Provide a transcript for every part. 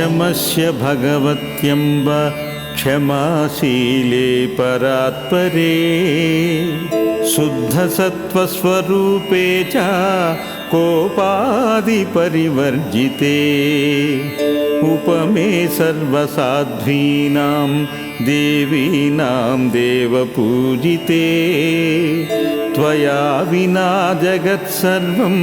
क्षमस्य भगवत्यम्ब क्षमाशीले परात्परे शुद्धसत्त्वस्वरूपे च कोपादिपरिवर्जिते। उपमे सर्वसाध्वीनां देवीनां देवपूजिते। त्वया विना जगत्सर्वं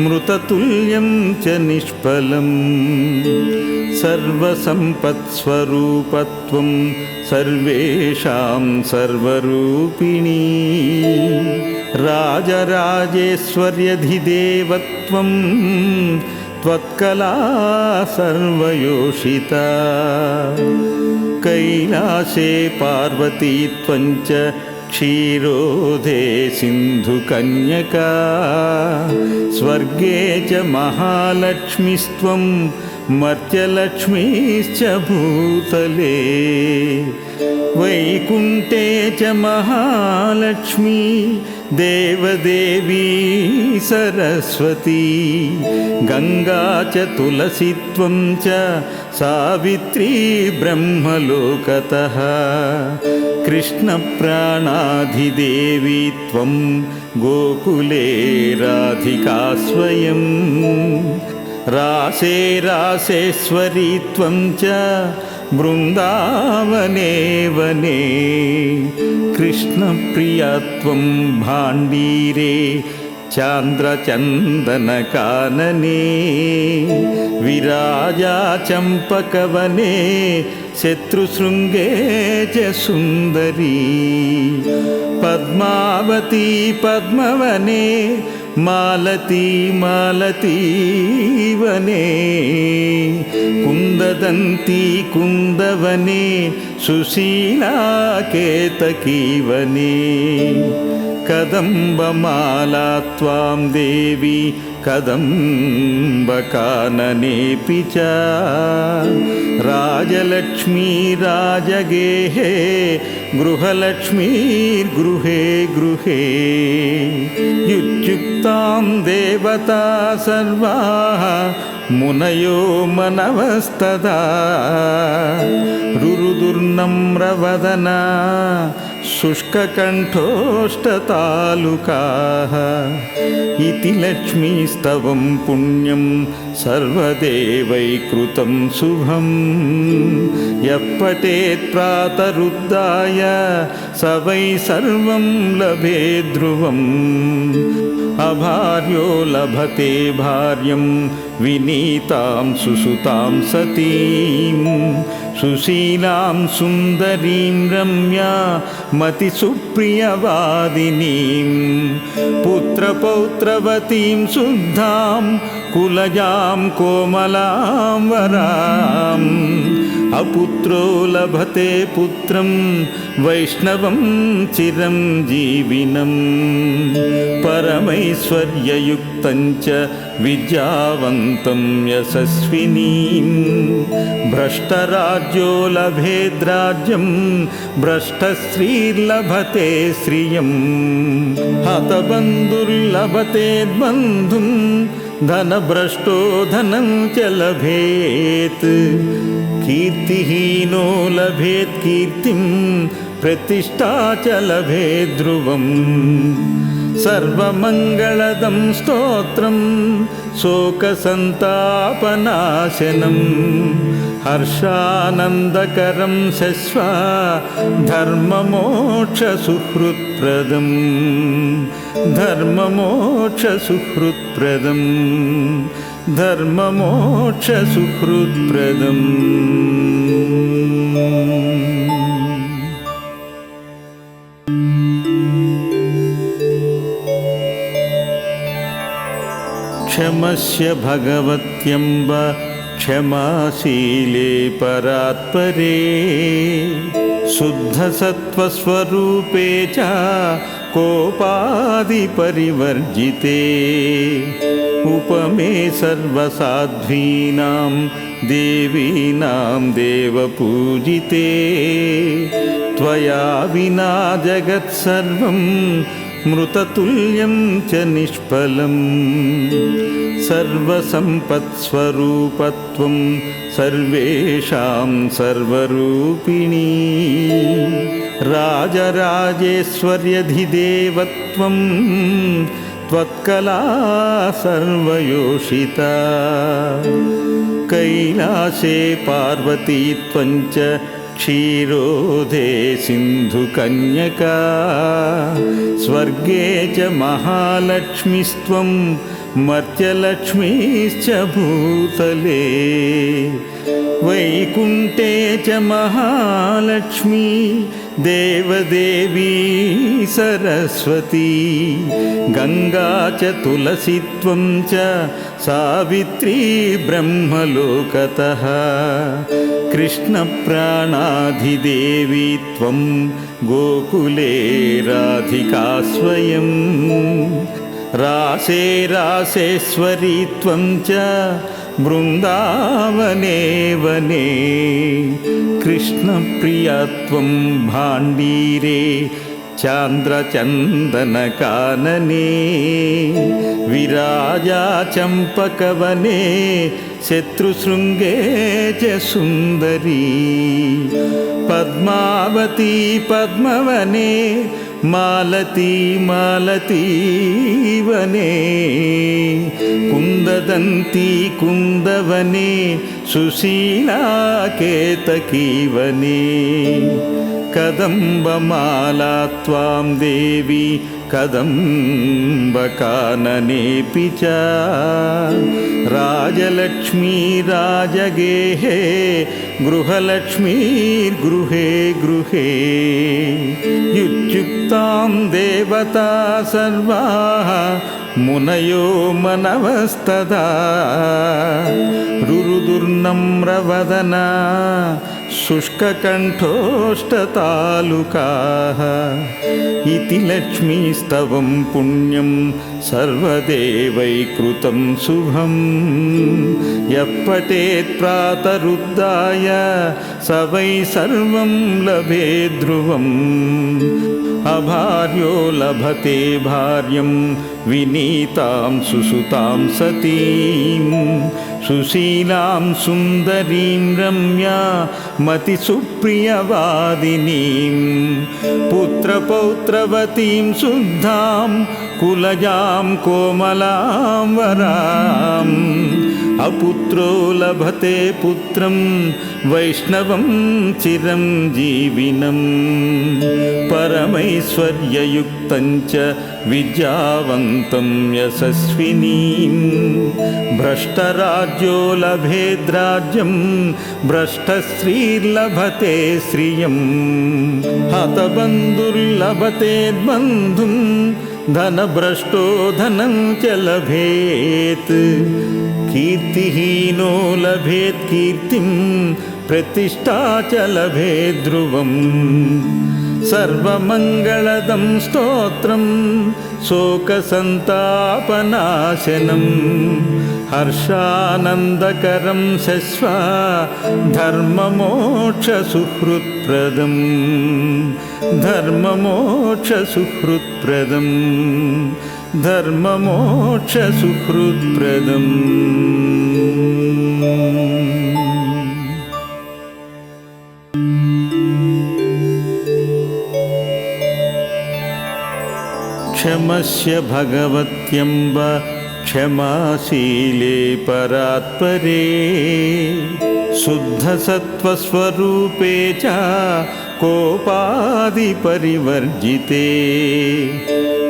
मृततुल्यं च निष्फलम्। सर्वसम्पत्स्वरूपत्वं सर्वेषां सर्वरूपिणी। राजराजेश्वर्यधिदेवत्वं त्वत्कला सर्वयोषिता। कैलासे पार्वती त्वञ्च क्षीरोधे सिन्धुकन्यका स्वर्गे च महालक्ष्मीस्त्वं मर्त्यलक्ष्मीश्च भूतले वैकुण्ठे च महालक्ष्मी देवदेवी सरस्वती गङ्गा च तुलसीत्वं च सावित्री ब्रह्मलोकतः कृष्णप्राणाधिदेवी त्वं गोकुले राधिका स्वयं। रासे रासेश्वरी त्वं च बृन्दावने वने। कृष्णप्रिया त्वं भाण्डीरे चान्द्रचन्दनकानने विराजा चम्पकवने शत्रुशृङ्गे च सुन्दरी पद्मावती पद्मवने मालती मालती वने। कुन्ददन्ती कुन्दवने सुशीला केतकी वने। कदम्बमाला त्वां देवी कदम्बकाननेऽपि च राजलक्ष्मी राजगेहे गृहलक्ष्मीर्गृहे गृहे। युत्युक्तां देवता सर्वाः मुनयो मनवस्तदा। रुरुदुर्नम्रवदना शुष्ककण्ठोष्टतालुकाः इति लक्ष्मीस्तवं पुण्यं सर्वदेवैकृतं शुभं यः पठेत् प्रातरुद्धाय स वै सर्वं लभे ध्रुवम् अभार्यो लभते भार्यं विनीतां सुसुतां सतीं सुशीलां सुन्दरीं रम्या मतिसुप्रियवादिनीं पुत्रपौत्रवतीं शुद्धां कुलजां कोमलां वराम् अपुत्रो लभते पुत्रं वैष्णवं चिरं जीविनं। परमैश्वर्ययुक्तं च विद्यावन्तं यशस्विनीं भ्रष्टराज्यो लभेद्राज्यं भ्रष्टश्रीर्लभते श्रियं हतबन्धुर्लभते बन्धुं धनभ्रष्टो धनं च लभेत्। कीर्तिहीनो लभेत् कीर्तिं प्रतिष्ठा च लभेत् ध्रुवम् सर्वमङ्गलदं स्तोत्रं शोकसन्तापनाशनं हर्षानन्दकरं शश्व धर्ममोक्षसुहृत्प्रदं धर्ममोक्षसुहृत्प्रदं धर्ममोक्षसुहृत्प्रदम् क्षमस्य भगवत्यम्ब क्षमाशीले परात्परे शुद्धसत्त्वस्वरूपे च कोपादिपरिवर्जिते। उपमे सर्वसाध्वीनां देवीनां देवपूजिते। त्वया विना जगत्सर्वं मृततुल्यं च निष्फलम् सर्वसम्पत्स्वरूपत्वं सर्वेषां सर्वरूपिणी। राजराजेश्वर्यधिदेवत्वं त्वत्कला सर्वयोषिता। कैलासे पार्वती त्वञ्च क्षीरोधे सिन्धुकन्यका स्वर्गे च महालक्ष्मीस्त्वं मर्त्यलक्ष्मीश्च भूतले वैकुण्ठे च महालक्ष्मी देवदेवी सरस्वती गङ्गा च तुलसीत्वं च सावित्री ब्रह्मलोकतः कृष्णप्राणाधिदेवी त्वं गोकुले राधिका स्वयं रासे रासेश्वरी त्वं च बृन्दावने वने कृष्णप्रिया त्वं भाण्डीरे चान्द्रचन्दनकानने विराजा चम्पकवने शत्रुशृङ्गे च सुन्दरी पद्मावती पद्मवने मालती मालती वने कुन्ददन्ती कुन्दवने सुशीला केतकी वने। कदम्बमाला त्वां देवी कदम्बकाननेऽपि च राजलक्ष्मी राजगेहे गृहलक्ष्मीर्गृहे गृहे। युत्युक्तां देवता सर्वाः मुनयो मनवस्तदा। रुरुदुर्नम्रवदना शुष्ककण्ठोष्टतालुकाः इति लक्ष्मीस्तवं पुण्यं सर्वदेवैकृतं शुभं। यः पठेत् प्रातरुद्धाय स वै सर्वं लभे ध्रुवम् अभार्यो लभते भार्यं विनीतां सुसुतां सतीं। सुशीलां सुन्दरीं रम्या मतिसुप्रियवादिनीं। पुत्रपौत्रवतीं शुद्धां कुलजां कोमलां वराम् अपुत्रो लभते पुत्रं वैष्णवं चिरं जीविनं। परमैश्वर्ययुक्तं च विद्यावन्तं यशस्विनीं। भ्रष्टराज्यो लभेद्राज्यं भ्रष्टश्रीर्लभते श्रियं हतबन्धुर्लभते बन्धुं धनभ्रष्टो धनं च लभेत् कीर्तिहीनो लभेत् कीर्तिं प्रतिष्ठा च लभेत् ध्रुवम् सर्वमङ्गलदं स्तोत्रं शोकसन्तापनाशनं। हर्षानन्दकरं शश्वा धर्ममोक्षसुहृत्प्रदम् धर्ममोक्षसुहृत्प्रदम् धर्ममोक्षसुहृत्प्रदम्। क्षमस्य भगवत्यम्ब क्षमाशीले परात्परे शुद्धसत्त्वस्वरूपे च कोपादिपरिवर्जिते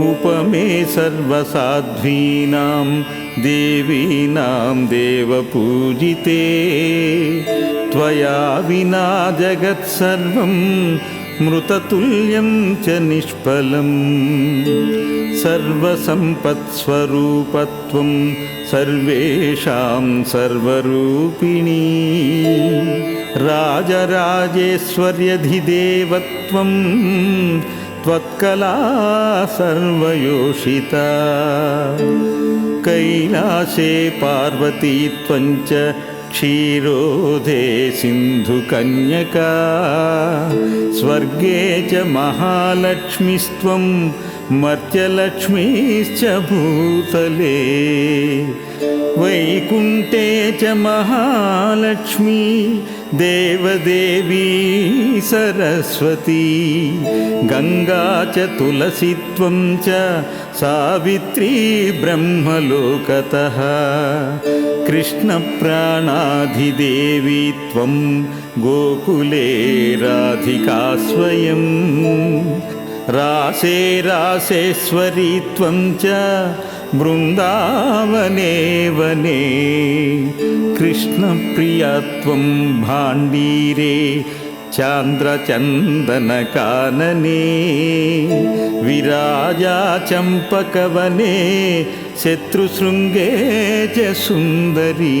उपमे सर्वसाध्वीनां देवीनां देवपूजिते। त्वया विना जगत्सर्वं मृततुल्यं च निष्फलम्। सर्वसम्पत्स्वरूपत्वं सर्वेषां सर्वरूपिणी। राजराजेश्वर्यधिदेवत्वं त्वत्कला सर्वयोषिता। कैलासे पार्वती त्वञ्च क्षीरोधे सिन्धुकन्यका। स्वर्गे च महालक्ष्मीस्त्वं मर्त्यलक्ष्मीश्च भूतले वैकुण्ठे च महालक्ष्मी देवदेवी सरस्वती गङ्गा च तुलसीत्वं च सावित्री ब्रह्मलोकतः कृष्णप्राणाधिदेवी त्वं गोकुले राधिका स्वयं रासे रासेश्वरी त्वं च बृन्दावने वने। कृष्णप्रियत्वं भाण्डीरे चान्द्रचन्दनकानने। विराजा चम्पकवने शत्रुशृङ्गे च सुन्दरी।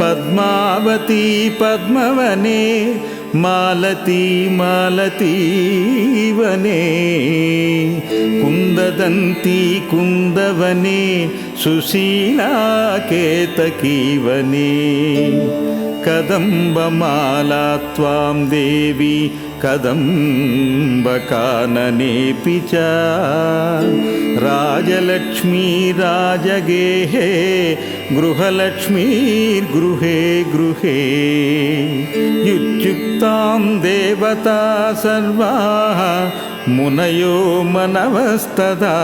पद्मावती पद्मवने मालती मालती वने कुन्ददन्ती कुन्दवने सुशीला केतकी वने। कदम्बमाला त्वां देवी कदम्बकाननेऽपि च राजलक्ष्मी राजगेहे गृहलक्ष्मीर्गृहे गृहे। युत्युक्तां देवता सर्वाः मुनयो मनवस्तदा।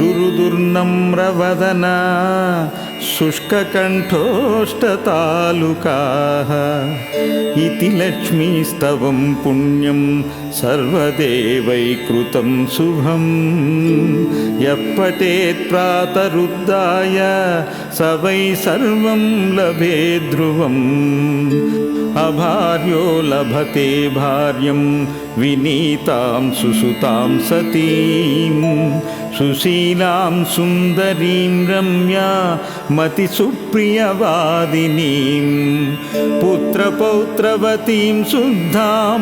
रुरुदुर्नम्रवदना शुष्ककण्ठोष्टतालुकाः। इति लक्ष्मीस्तवं पुण्यं सर्वदेवैकृतं शुभं यः पठेत् प्रातरुद्धाय स वै सर्वं लभे ध्रुवम्। अभार्यो लभते भार्यं विनीतां सुसुतां सतीं सुशीलां सुन्दरीं रम्या मतिसुप्रियवादिनीं पुत्रपौत्रवतीं शुद्धां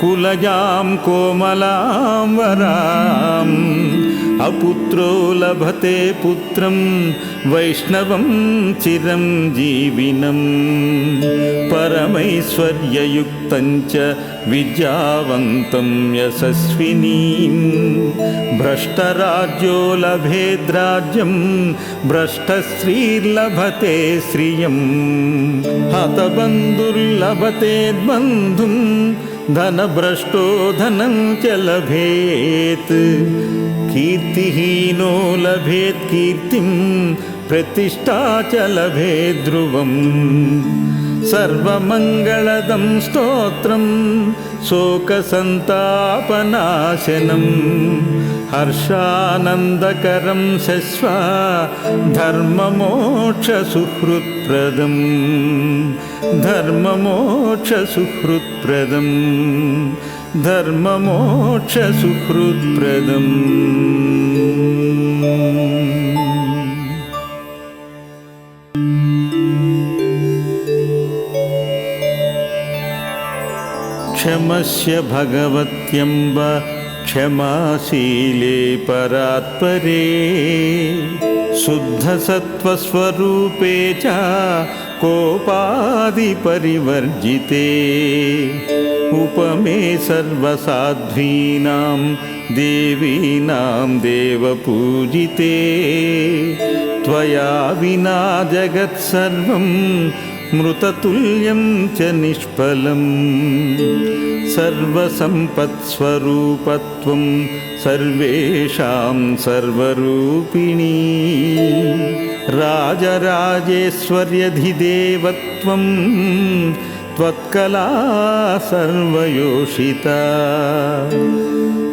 कुलजां कोमलां वराम् अपुत्रो लभते पुत्रं वैष्णवं चिरं जीविनं। परमैश्वर्ययुक्तं च विद्यावन्तं यशस्विनीं। भ्रष्टराज्यो लभेद्राज्यं भ्रष्टश्रीर्लभते श्रियं हतबन्धुर्लभते बन्धुं धनभ्रष्टो धनं च लभेत् कीर्तिहीनो लभेत् कीर्तिं प्रतिष्ठा च लभेत् ध्रुवम्। सर्वमङ्गलदं स्तोत्रं शोकसन्तापनाशनं। हर्षानन्दकरं शश्वा धर्ममोक्षसुहृत्प्रदं धर्ममोक्षसुहृत्प्रदम् धर्ममोक्षसुहृत्प्रदम्। क्षमस्य भगवत्यम्ब क्षमाशीले परात्परे शुद्धसत्त्वस्वरूपे च कोपादिपरिवर्जिते उपमे सर्वसाध्वीनां देवीनां देवपूजिते। त्वया विना जगत्सर्वं मृततुल्यं च निष्फलम्। सर्वसम्पत्स्वरूपत्वं सर्वेषां सर्वरूपिणी। राजराजेश्वर्यधिदेवत्वं त्वत्कला सर्वयोषिता।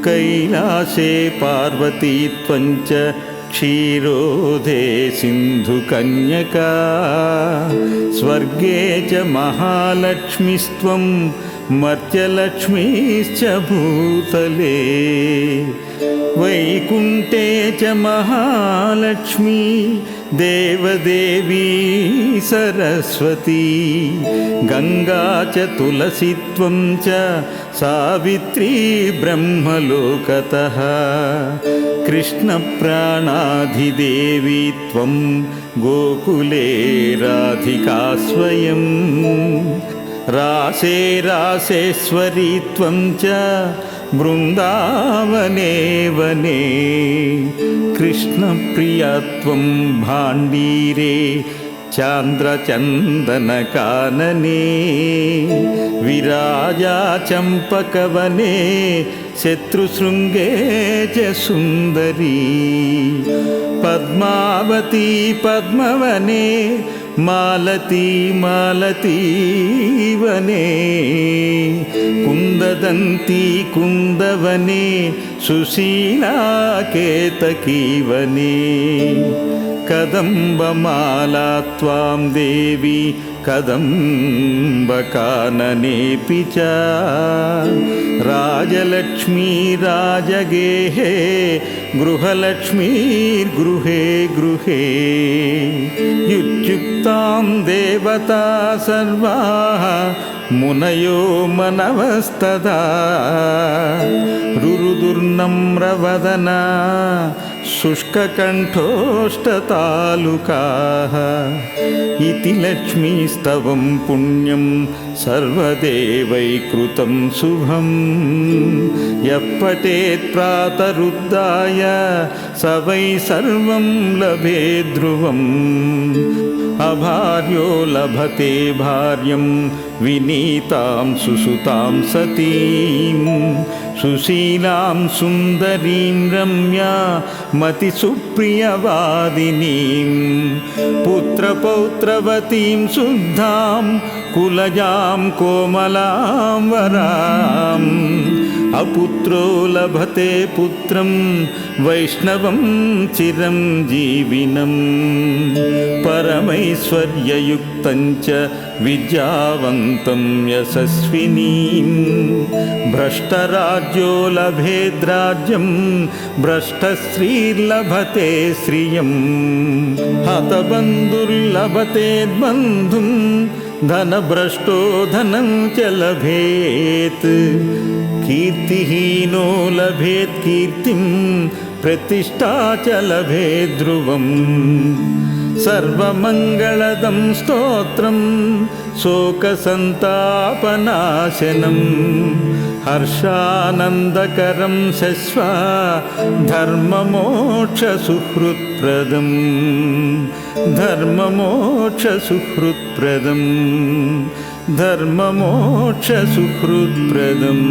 कैलासे पार्वती त्वञ्च क्षीरोधे सिन्धुकन्यका। स्वर्गे च महालक्ष्मीस्त्वं मर्त्यलक्ष्मीश्च भूतले वैकुण्ठे च महालक्ष्मी देवदेवी सरस्वती गङ्गा च तुलसीत्वं च सावित्री ब्रह्मलोकतः कृष्णप्राणाधिदेवी त्वं गोकुले राधिका स्वयं रासे रासेश्वरी त्वं च बृन्दावने वने। कृष्णप्रिया त्वं भाण्डीरे चान्द्रचन्दनकानने। विराजा चम्पकवने शत्रुशृङ्गे च सुन्दरी। पद्मावती पद्मवने मालती मालती वने। कुन्ददन्ती कुन्दवने सुशीला केतकी वने। कदम्बमाला त्वां देवी कदम्बकाननेऽपि च राजलक्ष्मी राजगेहे गृहलक्ष्मीर्गृहे गृहे। युत्युक्तां देवता सर्वाः मुनयो मनवस्तदा। रुरुदुर्नम्रवदना शुष्ककण्ठोष्टतालुकाः इति लक्ष्मीस्तवं पुण्यं सर्वदेवैकृतं शुभं यः पठेत् प्रातरुद्धाय स वै सर्वं लभे ध्रुवम् अभार्यो लभते भार्यं विनीतां सुसुतां सतीं सुशीलां सुन्दरीं रम्या मतिसुप्रियवादिनीं पुत्रपौत्रवतीं शुद्धां कुलजां कोमलां वराम् अपुत्रो लभते पुत्रं वैष्णवं चिरं जीविनं। परमैश्वर्ययुक्तं च विद्यावन्तं यशस्विनीं। भ्रष्टराज्यो लभेद्राज्यं भ्रष्टश्रीर्लभते श्रियं हतबन्धुर्लभते बन्धुं धनभ्रष्टो धनं च लभेत् कीर्तिहीनो लभेत् कीर्तिं प्रतिष्ठा च लभेत् ध्रुवम् सर्वमङ्गलदं स्तोत्रं शोकसन्तापनाशनं। हर्षानन्दकरं शश्व धर्ममोक्षसुहृत्प्रदं। धर्ममोक्षसुहृत्प्रदं धर्ममोक्षसुहृत्प्रदम्